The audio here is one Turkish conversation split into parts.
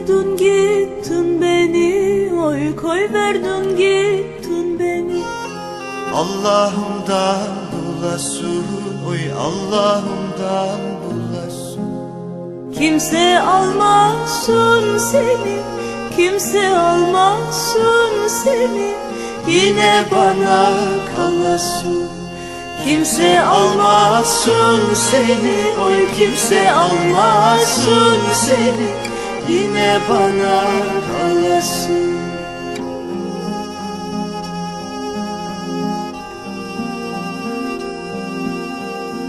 verdin gittin beni. Oy koy verdin gittin beni. Allah'ımdan bulasın Oy Allah'ımdan bulasın Kimse almasın seni Kimse almasın seni. Yine bana kalasın. Kimse almasın seni. Oy kimse almasın seni Yine bana kalasın.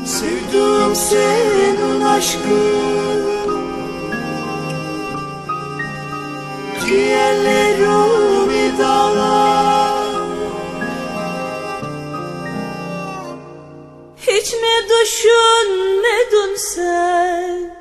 Sevdim senin aşkın Ciğerlerimi dağlar Hiç mi düşünmedin sen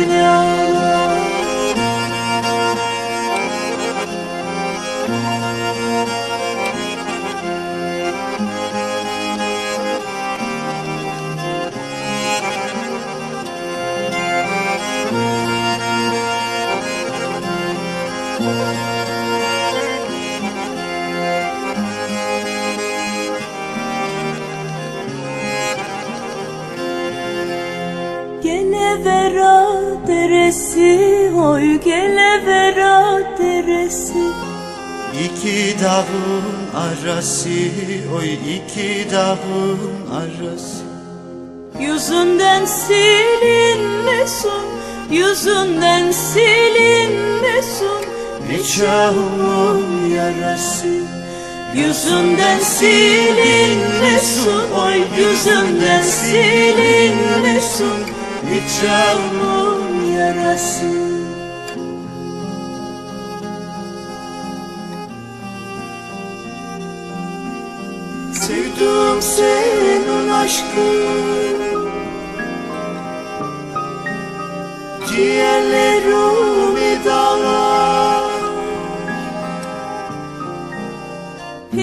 Gelevera deresi Oy gelevera deresi. İki dağın arası Oy iki dağın arası. Yüzünden silinmesin Yüzünden silinmesin Nikahımın yarası. Yüzünden silinmesin Oy yüzünden silinmesin Nikahımın yarası. Sevdim senin aşkın Ciğerlerimi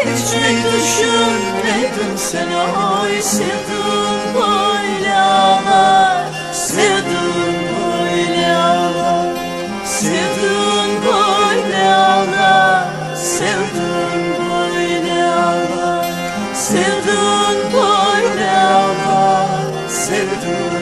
Hiç mi düşünmedin sen Oy sevdin böyle ağlar Sevdin böyle ağlar Sevdin böyle ağlar Sevdin böyle ağlar Sevdin böyle ağlar Sevdin